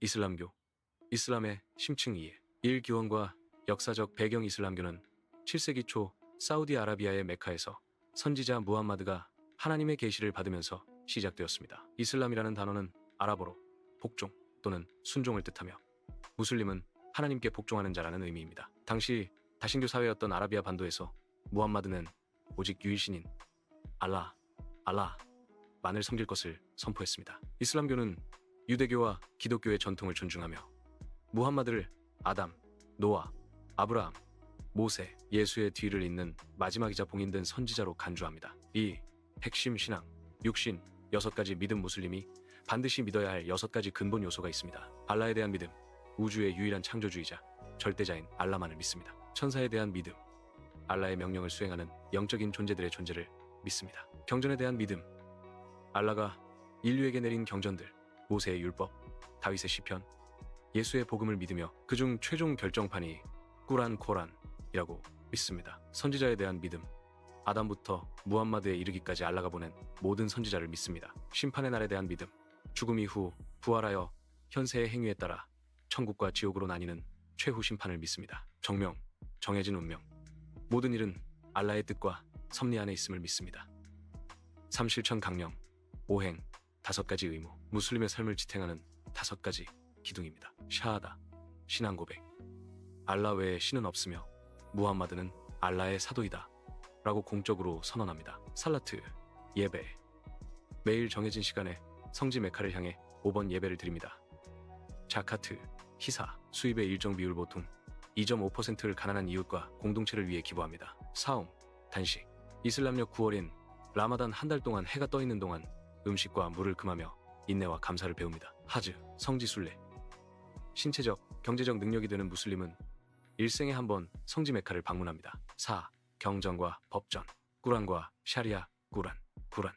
이슬람교 이슬람의 심층 이해 1기원과 역사적 배경 이슬람교는 7세기 초 사우디아라비아의 메카에서 선지자 무함마드가 하나님의 계시를 받으면서 시작되었습니다. 이슬람이라는 단어는 아랍어로 복종 또는 순종을 뜻하며 무슬림은 하나님께 복종하는 자라는 의미입니다. 당시 다신교 사회였던 아라비아 반도에서 무함마드는 오직 유일신인 알라, 알라 만을 섬길 것을 선포했습니다. 이슬람교는 유대교와 기독교의 전통을 존중하며 무함마드를 아담, 노아, 아브라함, 모세, 예수의 뒤를 잇는 마지막이자 봉인된 선지자로 간주합니다. 이 핵심 신앙, 육신, 여섯 가지 믿음 무슬림이 반드시 믿어야 할 여섯 가지 근본 요소가 있습니다. 알라에 대한 믿음, 우주의 유일한 창조주이자 절대자인 알라만을 믿습니다. 천사에 대한 믿음, 알라의 명령을 수행하는 영적인 존재들의 존재를 믿습니다. 경전에 대한 믿음, 알라가 인류에게 내린 경전들, 모세의 율법, 다윗의 시편, 예수의 복음을 믿으며 그중 최종 결정판이 꾸란 코란이라고 믿습니다. 선지자에 대한 믿음, 아담부터 무함마드에 이르기까지 알라가 보낸 모든 선지자를 믿습니다. 심판의 날에 대한 믿음, 죽음 이후 부활하여 현세의 행위에 따라 천국과 지옥으로 나뉘는 최후 심판을 믿습니다. 정명, 정해진 운명, 모든 일은 알라의 뜻과 섭리 안에 있음을 믿습니다. 삼실천 강령, 오행, 다섯 가지 의무, 무슬림의 삶을 지탱하는 다섯 가지 기둥입니다. 샤하다, 신앙 고백, 알라 외에 신은 없으며 무함마드는 알라의 사도이다 라고 공적으로 선언합니다. 살라트, 예배, 매일 정해진 시간에 성지 메카를 향해 5번 예배를 드립니다. 자카트, 희사, 수입의 일정 비율 보통 2.5%를 가난한 이웃과 공동체를 위해 기부합니다. 사움, 단식, 이슬람력 9월인 라마단 한 달 동안 해가 떠 있는 동안 음식과 물을 금하며 인내와 감사를 배웁니다. 하즈, 성지순례, 신체적, 경제적 능력이 되는 무슬림은 일생에 한 번 성지 메카를 방문합니다. 4. 경전과 법전, 꾸란과 샤리아, 꾸란, 꾸란.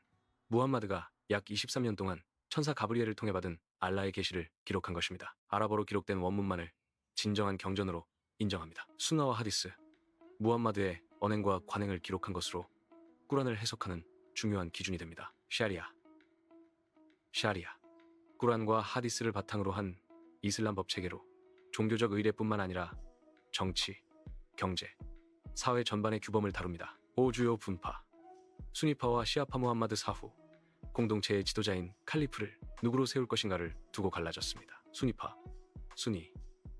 무함마드가 약 23년 동안 천사 가브리엘을 통해 받은 알라의 계시를 기록한 것입니다. 아랍어로 기록된 원문만을 진정한 경전으로 인정합니다. 수나와 하디스, 무함마드의 언행과 관행을 기록한 것으로 꾸란을 해석하는 중요한 기준이 됩니다. 샤리아, 샤리아, 꾸란과 하디스를 바탕으로 한 이슬람 법 체계로 종교적 의례뿐만 아니라 정치, 경제, 사회 전반의 규범을 다룹니다. 5 주요 분파, 수니파와 시아파 무함마드 사후, 공동체의 지도자인 칼리프를 누구로 세울 것인가를 두고 갈라졌습니다. 수니파, 수니,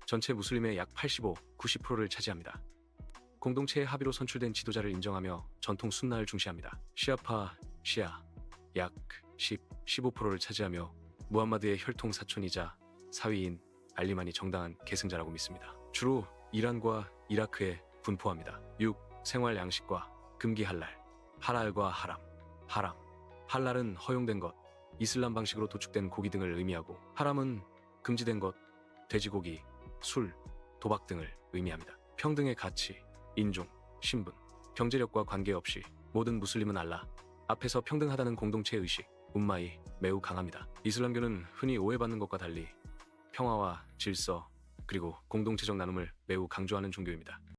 전체 무슬림의 약 85, 90%를 차지합니다. 공동체의 합의로 선출된 지도자를 인정하며 전통 순나를 중시합니다. 시아파, 시아, 약 10, 15%를 차지하며 무함마드의 혈통 사촌이자 사위인 알리만이 정당한 계승자라고 믿습니다. 주로 이란과 이라크에 분포합니다. 6. 생활 양식과 금기 할랄, 할랄과 하람, 하람, 할랄은 허용된 것, 이슬람 방식으로 도축된 고기 등을 의미하고 하람은 금지된 것, 돼지고기, 술, 도박 등을 의미합니다. 평등의 가치, 인종, 신분, 경제력과 관계없이 모든 무슬림은 알라 앞에서 평등하다는 공동체 의식, 움마이 매우 강합니다. 이슬람교는 흔히 오해받는 것과 달리 평화와 질서 그리고 공동체적 나눔을 매우 강조하는 종교입니다.